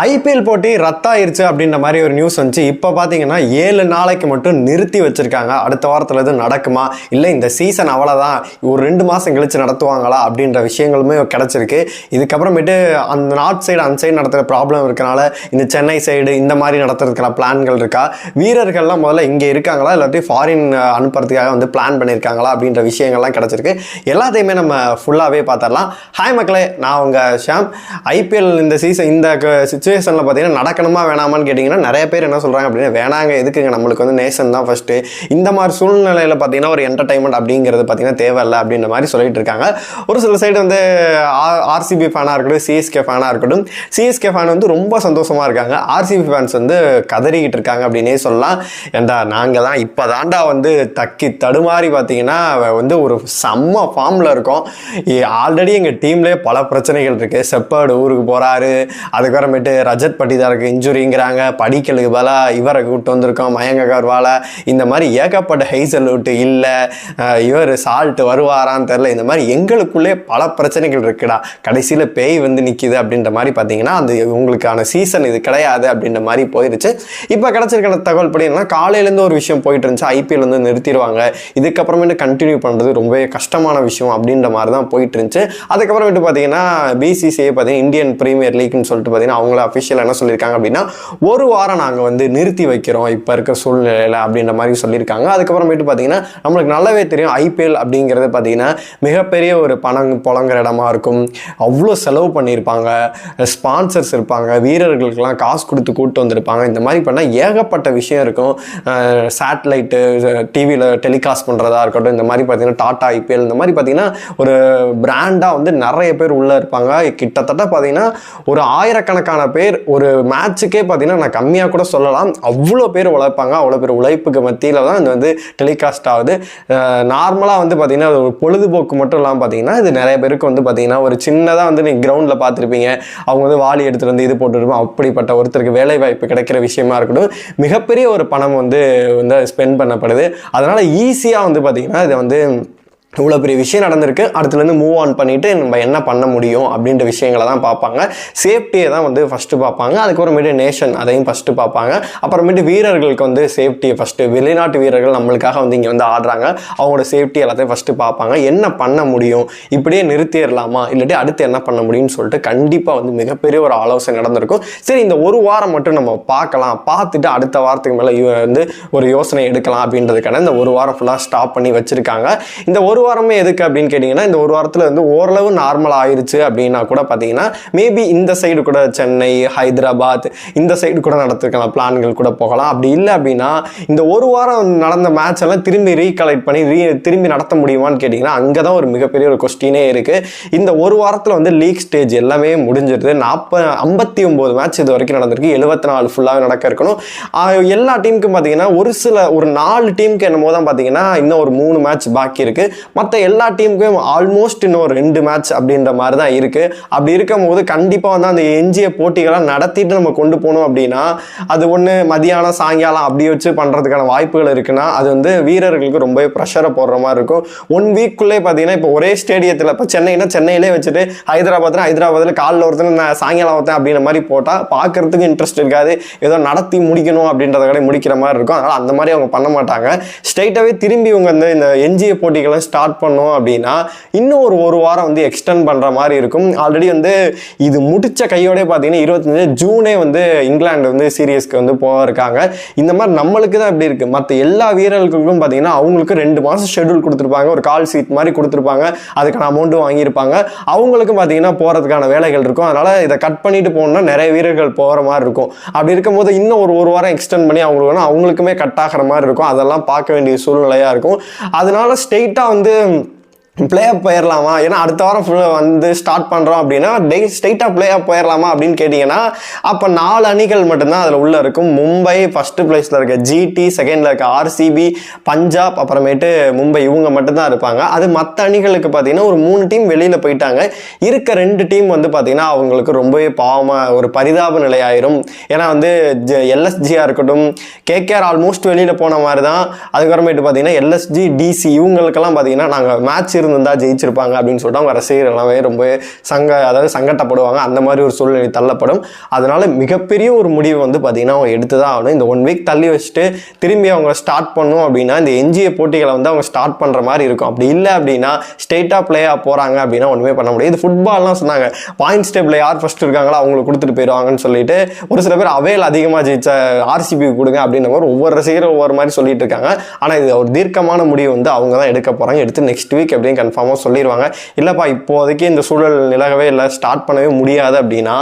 IPL போட்டி ரத்தாயிருச்சு அப்படின்ற மாதிரி ஒரு நியூஸ் வந்துச்சு. இப்போ பார்த்தீங்கன்னா ஏழு நாளைக்கு மட்டும் நிறுத்தி வச்சுருக்காங்க. அடுத்த வாரத்தில் எதுவும் நடக்குமா? இல்லை இந்த சீசன் அவ்வளோதான் ஒரு ரெண்டு மாதம் கழிச்சு நடத்துவாங்களா? அப்படின்ற விஷயங்களுமே கிடச்சிருக்கு. இதுக்கப்புறமேட்டு அந்த நார்த் சைடு அந்த சைடு நடத்துகிற ப்ராப்ளம் இருக்கனால இந்த சென்னை சைடு இந்த மாதிரி நடத்துறதுக்கான பிளான்கள் இருக்கா? வீரர்கள்லாம் முதல்ல இங்கே இருக்காங்களா? இல்லாட்டி ஃபாரின் அனுப்புறதுக்காக வந்து பிளான் பண்ணியிருக்காங்களா அப்படின்ற விஷயங்கள்லாம் கிடச்சிருக்கு. எல்லாத்தையுமே நம்ம ஃபுல்லாகவே பார்த்துடலாம். ஹாய் மக்களே நான் உங்கள் ஷாம். ஐபிஎல் இந்த சீசன் இந்த சுச்சுவேஷனில் பார்த்தீங்கன்னா நடக்கணுமா வேணாமான்னு கேட்டிங்கன்னா நிறைய பேர் என்ன சொல்கிறாங்க அப்படின்னா வேணாங்க எதுக்குங்க? நம்மளுக்கு வந்து நேஷன் தான் ஃபஸ்ட்டு இந்த மாதிரி சூழ்நிலையில் பார்த்தீங்கன்னா ஒரு என்டர்டைன்மெண்ட் அப்படிங்கிறது பார்த்தீங்கன்னா தேவையில்லை அப்படின்ற மாதிரி சொல்லிட்டு இருக்காங்க. ஒரு சில சைடு வந்து ஆர்சிபி ஃபேனாக இருக்கட்டும் சிஎஸ்கே ஃபேனாக இருக்கட்டும் சிஎஸ்கே ஃபேன் வந்து ரொம்ப சந்தோஷமாக இருக்காங்க. ஆர்சிபி ஃபேன்ஸ் வந்து கதறிக்கிட்டு இருக்காங்க அப்படின்னே சொல்லலாம். ஏண்டா நாங்கள் தான் இப்போ தாண்டா வந்து தக்கி தடுமாறி பார்த்தீங்கன்னா வந்து ஒரு செம்ம ஃபார்மில் இருக்கோம். ஆல்ரெடி எங்கள் டீம்லேயே பல பிரச்சனைகள் இருக்குது செப்பர்டு ஊருக்கு போகிறாரு அதுக்கப்புறமேட்டு ரஜத் பட்டிதாருக்கு இன்ஜுரிங்கிறாங்க படிக்கலுக்கு பதிலாக இவரை கூப்பிட்டு வந்திருக்கோம் மயங்க அகர்வாலா இந்த மாதிரி ஏகப்பட்ட ஹெய்சல் விட்டு இல்லை இவர் சால்ட் வருவாரான்னு தெரில இந்த மாதிரி எங்களுக்குள்ளே பல பிரச்சனைகள் இருக்குடா. கடைசியில் பேய் வந்து நிற்கிது அப்படின்ற மாதிரி பார்த்தீங்கன்னா அது உங்களுக்கான சீசன் இது கிடையாது அப்படின்ற மாதிரி போயிடுச்சு இப்போ கிடச்சிருக்கிற தகவல் படினா காலையிலேருந்து ஒரு விஷயம் போயிட்டு இருந்துச்சு. ஐபிஎல் வந்து நிறுத்திடுவாங்க. இதுக்கப்புறமேட்டு கண்டினியூ பண்ணுறது ரொம்பவே கஷ்டமான விஷயம் அப்படின்ற மாதிரி தான் போயிட்டு இருந்துச்சு. அதுக்கப்புறமேட்டு பார்த்தீங்கன்னா பிசிசிஐ பார்த்தீங்கன்னா இந்தியன் பிரீமியர் லீக்னு சொல்லிட்டு பார்த்தீங்கன்னா அவங்கள அஃபிஷியல் என்ன சொல்லியிருக்காங்க அப்படின்னா ஒரு வாரம் நாங்கள் வந்து நிறுத்தி வைக்கிறோம் இப்போ இருக்க சூழ்நிலையில் அப்படின்ற மாதிரி சொல்லியிருக்காங்க. அதுக்கப்புறமேட்டு பார்த்தீங்கன்னா நம்மளுக்கு நல்லாவே தெரியும் ஐபிஎல் அப்படிங்கிறது பார்த்தீங்கன்னா மிகப்பெரிய ஒரு பணம் புலங்குற இடமா இருக்கும். அவ்வளோ செலவு பண்ணியிருப்பாங்க. ஸ்பான்சர்ஸ் இருப்பாங்க. வீரர்களுக்கெல்லாம் காசு கொடுத்து கூப்பிட்டு வந்திருப்பாங்க. இந்த மாதிரி பண்ணால் ஏகப்பட்ட விஷயம் இருக்கும். சேட்டலைட்டு டிவியில் டெலிகாஸ்ட் பண்ணுறதா இருக்கட்டும் இந்த மாதிரி பார்த்தீங்கன்னா டாடா ஐபிஎல் இந்த மாதிரி பார்த்தீங்கன்னா ஒரு பிராண்டாக வந்து நிறைய பேர் உள்ளே இருப்பாங்க. கிட்டத்தட்ட பார்த்தீங்கன்னா ஒரு ஆயிரக்கணக்கான பேர் ஒரு மேட்ச்சுக்கே பார்த்தீங்கன்னா நான் கம்மியாக கூட சொல்லலாம். அவ்வளோ பேர் உழைப்பாங்க. அவ்வளோ பேர் உழைப்புக்கு மத்தியில் தான் இது வந்து டெலிகாஸ்ட் ஆகுது. நார்மலாக வந்து பார்த்தீங்கன்னா அது ஒரு பொழுதுபோக்கு மட்டும் இல்லாமல் பார்த்தீங்கன்னா இது நிறைய பேருக்கு வந்து பார்த்தீங்கன்னா ஒரு சின்னதாக வந்து நீங்கள் கிரவுண்டில் பார்த்துருப்பீங்க. அவங்க வந்து வாலி எடுத்துகிட்டு வந்து இது போட்டுருப்போம். அப்படிப்பட்ட ஒருத்தருக்கு வேலை வாய்ப்பு கிடைக்கிற விஷயமா இருக்கட்டும். மிகப்பெரிய ஒரு பணம் வந்து வந்து ஸ்பெண்ட் பண்ணப்படுது. அதனால் ஈஸியாக வந்து பார்த்தீங்கன்னா இதை வந்து இவ்வளோ பெரிய விஷயம் நடந்திருக்கு. அடுத்துலேருந்து மூவ் ஆன் பண்ணிவிட்டு நம்ம என்ன பண்ண முடியும் அப்படின்ற விஷயங்களை தான் பார்ப்பாங்க. சேஃப்டியை தான் வந்து ஃபஸ்ட்டு பார்ப்பாங்க. அதுக்கப்புறமேட்டு நேஷன் அதையும் ஃபஸ்ட்டு பார்ப்பாங்க. அப்புறமேட்டு வீரர்களுக்கு வந்து சேஃப்டியை ஃபஸ்ட்டு வெளிநாட்டு வீரர்கள் நம்மளுக்காக வந்து இங்கே வந்து ஆடுறாங்க. அவங்களோட சேஃப்டி எல்லாத்தையும் ஃபஸ்ட்டு பார்ப்பாங்க. என்ன பண்ண முடியும்? இப்படியே நிறுத்திடலாமா? இல்லாட்டி அடுத்து என்ன பண்ண முடியும்னு சொல்லிட்டு கண்டிப்பாக வந்து மிகப்பெரிய ஒரு ஆலோசனை நடந்திருக்கும். சரி இந்த ஒரு வாரம் மட்டும் நம்ம பார்க்கலாம். பார்த்துட்டு அடுத்த வாரத்துக்கு மேலே வந்து ஒரு யோசனை எடுக்கலாம் அப்படின்றதுக்கான இந்த ஒரு வாரம் ஃபுல்லாக ஸ்டாப் பண்ணி வச்சுருக்காங்க. இந்த ஒரு வாரமே எதுக்கு அப்படின்னு கேட்டிங்கன்னா இந்த ஒரு வாரத்தில் வந்து ஓரளவு நார்மல் ஆயிடுச்சு அப்படின்னா கூட பார்த்தீங்கன்னா மேபி இந்த சைடு கூட சென்னை ஹைதராபாத் இந்த சைடு கூட நடத்திருக்கலாம் பிளான்கள் கூட போகலாம். அப்படி இல்லை அப்படின்னா இந்த ஒரு வாரம் நடந்த மேட்ச் எல்லாம் திரும்பி ரீகலெக்ட் பண்ணி ரீ திரும்பி நடத்த முடியுமான்னு கேட்டிங்கன்னா அங்கே தான் ஒரு மிகப்பெரிய ஒரு கொஸ்டினே இருக்குது இந்த ஒரு வாரத்தில் வந்து லீக் ஸ்டேஜ் எல்லாமே முடிஞ்சிருது. நாற்பது ஐம்பத்தி ஒம்பது மேட்ச் இது வரைக்கும் நடந்திருக்கு. எழுபத்தி நாலு ஃபுல்லாக நடக்க இருக்கணும். எல்லா டீமுக்கும் பார்த்தீங்கன்னா ஒரு சில ஒரு நாலு டீமுக்கு என்னமோ தான் பார்த்தீங்கன்னா இன்னும் ஒரு மூணு மேட்ச் பாக்கி இருக்குது மற்ற எல்லா டீமுக்கும் ஆல்மோஸ்ட் இன்னும் ஒரு ரெண்டு மேட்ச் அப்படின்ற மாதிரி தான் இருக்குது அப்படி இருக்கும் போது கண்டிப்பாக வந்து அந்த எஞ்சிய போட்டிகளாக நடத்திட்டு நம்ம கொண்டு போனோம் அப்படின்னா அது ஒன்று மதியானம் சாயங்காலம் அப்படி வச்சு பண்ணுறதுக்கான வாய்ப்புகள் இருக்குன்னா அது வந்து வீரர்களுக்கு ரொம்பவே ப்ரெஷரை போடுற மாதிரி இருக்கும். ஒன் வீக்குள்ளே பார்த்தீங்கன்னா இப்போ ஒரே ஸ்டேடியத்தில் இப்போ சென்னைனா சென்னையிலே வச்சுட்டு ஹைதராபாத்னா ஹைதராபாத்தில் காலில் ஒருத்தன் நான் சாயங்காலம் ஒருத்தன் அப்படின்ற மாதிரி போட்டால் பார்க்குறதுக்கு இன்ட்ரெஸ்ட் இருக்காது. ஏதோ நடத்தி முடிக்கணும் அப்படின்றத கூட முடிக்கிற மாதிரி இருக்கும். அதனால் அந்த மாதிரி அவங்க பண்ண மாட்டாங்க. ஸ்ட்ரைட்டாகவே திரும்பி இவங்க வந்து இந்த எஞ்சிய போட்டிகளை ஸ்டார்ட் ஸ்டார்ட் பண்ணோம் அப்படின்னா இன்னும் ஒரு ஒரு வாரம் வந்து எக்ஸ்டெண்ட் பண்ணுற மாதிரி இருக்கும். ஆல்ரெடி வந்து இது முடித்த கையோடய பார்த்தீங்கன்னா இருபத்தஞ்சு ஜூனே வந்து இங்கிலாந்து வந்து சீரியஸ்க்கு வந்து போக இருக்காங்க. இந்த மாதிரி நம்மளுக்கு தான் இப்படி இருக்குது மற்ற எல்லா வீரர்களுக்கும் பார்த்தீங்கன்னா அவங்களுக்கு ரெண்டு மாதம் ஷெட்யூல் கொடுத்துருப்பாங்க. ஒரு கால் சீட் மாதிரி கொடுத்துருப்பாங்க. அதுக்கான அமௌண்ட்டும் வாங்கியிருப்பாங்க. அவங்களுக்கும் பார்த்தீங்கன்னா போகிறதுக்கான வேலைகள் இருக்கும். அதனால் இதை கட் பண்ணிட்டு போகணும்னா நிறைய வீரர்கள் போகிற மாதிரி இருக்கும். அப்படி இருக்கும்போது இன்னும் ஒரு ஒரு வாரம் எக்ஸ்டெண்ட் பண்ணி அவங்களுக்கு அவங்களுக்குமே கட் ஆகிற மாதிரி இருக்கும். அதெல்லாம் பார்க்க வேண்டிய சூழ்நிலையாக இருக்கும். அதனால ஸ்ட்ரெயிட்டாக வந்து que பிளே போயிடலாமா ஏன்னா அடுத்த வாரம் ஃபுல்லாக வந்து ஸ்டார்ட் பண்ணுறோம் அப்படின்னா டே ஸ்ட்ரெயிட்டாக பிளே போயிடலாமா அப்படின்னு கேட்டிங்கன்னா அப்போ நாலு அணிகள் மட்டும்தான் அதில் உள்ளே இருக்கும். மும்பை ஃபஸ்ட்டு பிளேஸில் இருக்க ஜிடி செகண்டில் இருக்க ஆர்சிபி பஞ்சாப் அப்புறமேட்டு மும்பை இவங்க மட்டும்தான் இருப்பாங்க. அது மற்ற அணிகளுக்கு பார்த்தீங்கன்னா ஒரு மூணு டீம் வெளியில் போயிட்டாங்க. இருக்க ரெண்டு டீம் வந்து பார்த்தீங்கன்னா அவங்களுக்கு ரொம்பவே பாவமாக ஒரு பரிதாப நிலையாயிரும். ஏன்னா வந்து எல்எஸ்ஜியாக இருக்கட்டும் கேகேஆர் ஆல்மோஸ்ட் வெளியில் போன மாதிரி தான் அதுக்கப்புறமேட்டு பார்த்தீங்கன்னா எல்எஸ்ஜி டிசி இவங்களுக்கெல்லாம் பார்த்தீங்கன்னா நாங்கள் மேட்ச் வச்சிருந்தா ஜெயிச்சிருப்பாங்க அப்படின்னு சொல்லிட்டு அவங்க ரசிகர்கள் எல்லாமே ரொம்ப சங்க அதாவது சங்கட்டப்படுவாங்க. அந்த மாதிரி ஒரு சூழ்நிலை தள்ளப்படும். அதனால் மிகப்பெரிய ஒரு முடிவு வந்து பார்த்திங்கன்னா அவங்க எடுத்து தான் ஆகணும். இந்த ஒன் வீக் தள்ளி வச்சுட்டு திரும்பி அவங்க ஸ்டார்ட் பண்ணும் அப்படின்னா இந்த எஞ்சிய போட்டிகளை வந்து அவங்க ஸ்டார்ட் பண்ணுற மாதிரி இருக்கும். அப்படி இல்லை அப்படின்னா ஸ்டேட்டாக பிளேயாக போகிறாங்க அப்படின்னா ஒன்றுமே பண்ண முடியாது. இது ஃபுட்பால்லாம் சொன்னாங்க. பாயிண்ட்ஸ் டேபிள் யார் ஃபர்ஸ்ட் இருக்காங்களோ அவங்களுக்கு கொடுத்துட்டு போயிடுவாங்கன்னு சொல்லிட்டு ஒரு சில பேர் அவையில் அதிகமாக ஜெயிச்ச ஆர்சிபி கொடுங்க அப்படின்ற மாதிரி ஒவ்வொரு ரசிகரும் ஒவ்வொரு மாதிரி சொல்லிட்டு இருக்காங்க. ஆனால் இது ஒரு தீர்க்கமான முடிவு வந்து அவங்க தான் எடுக்க போகிறாங்க எடுத்து நெக்ஸ்ட் வீக் எப்படியும் கன்ஃபார்மாக சொல்லிடுவாங்க இல்லைப்பா இப்போதைக்கு இந்த சூழல் நிலகவே இல்லை ஸ்டார்ட் பண்ணவே முடியாது அப்படின்னா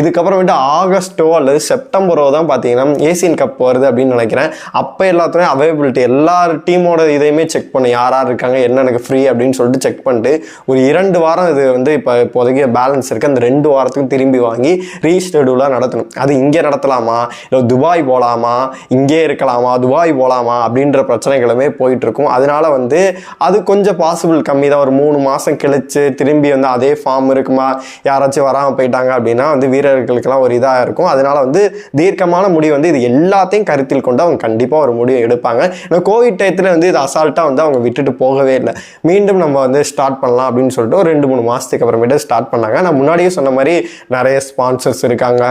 இதுக்கப்புறமேட்டு ஆகஸ்ட்டோ அல்லது செப்டம்பரோ தான் பார்த்தீங்கன்னா ஏசியன் கப் வருது அப்படின்னு நினைக்கிறேன். அப்போ எல்லாத்துலேயும் அவைலபிலிட்டி எல்லா டீமோட இதையுமே செக் பண்ணு யார் யார் இருக்காங்க என்ன எனக்கு ஃப்ரீ அப்படின்னு சொல்லிட்டு செக் பண்ணிட்டு ஒரு இரண்டு வாரம் இது வந்து இப்போ இப்போதைக்கு பேலன்ஸ் இருக்குது அந்த ரெண்டு வாரத்துக்கும் திரும்பி வாங்கி ரீஷெடியூலாக நடத்தணும். அது இங்கே நடத்தலாமா? இல்லை துபாய் போகலாமா இங்கே இருக்கலாமா? துபாய் போகலாமா அப்படின்ற பிரச்சனைகளுமே போயிட்டு இருக்கும். அதனால வந்து அது கொஞ்சம் பாசிபிள் கம்மி தான் ஒரு மூணு மாதம் கழிச்சு திரும்பி வந்து அதே ஃபார்ம் இருக்குமா? யாராச்சும் வராமல் போயிட்டாங்க அப்படின்னா வந்து வீரர்களுக்கெல்லாம் ஒரு இதாக இருக்கும். அதனால் வந்து தீர்க்கமான முடிவு வந்து இது எல்லாத்தையும் கருத்தில் கொண்டு அவங்க கண்டிப்பாக ஒரு முடிவு எடுப்பாங்க. ஏன்னா கோவிட் டயத்தில் வந்து இது அசால்ட்டாக வந்து அவங்க விட்டுட்டு போகவே இல்லை. மீண்டும் நம்ம வந்து ஸ்டார்ட் பண்ணலாம் அப்படின்னு சொல்லிட்டு ஒரு ரெண்டு மூணு மாதத்துக்கு அப்புறமேட்டு ஸ்டார்ட் பண்ணாங்க. நான் முன்னாடியே சொன்ன மாதிரி நிறைய ஸ்பான்சர்ஸ் இருக்காங்க.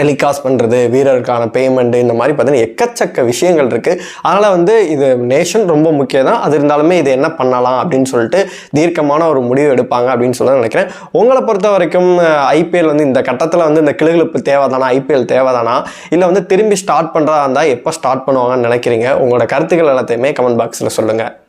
டெலிகாஸ்ட் பண்ணுறது வீரருக்கான பேமெண்ட்டு இந்த மாதிரி பார்த்தீங்கன்னா எக்கச்சக்க விஷயங்கள் இருக்குது அதனால் வந்து இது நேஷன் ரொம்ப முக்கியம் தான் அது இருந்தாலுமே இது என்ன பண்ணலாம் அப்படின்னு சொல்லிட்டு தீர்க்கமான ஒரு முடிவு எடுப்பாங்க அப்படின்னு சொல்லி நினைக்கிறேன். உங்களை பொறுத்த வரைக்கும் ஐபிஎல் வந்து இந்த கட்டத்தில் வந்து இந்த கிளுகிழப்பு தேவைதானா? ஐபிஎல் தேவைதானா? இல்லை வந்து திரும்பி ஸ்டார்ட் பண்ணுறதா இருந்தால் எப்போ ஸ்டார்ட் பண்ணுவாங்கன்னு நினைக்கிறீங்க? உங்களோட கருத்துக்கள் எல்லாத்தையுமே கமெண்ட் பாக்ஸில் சொல்லுங்கள்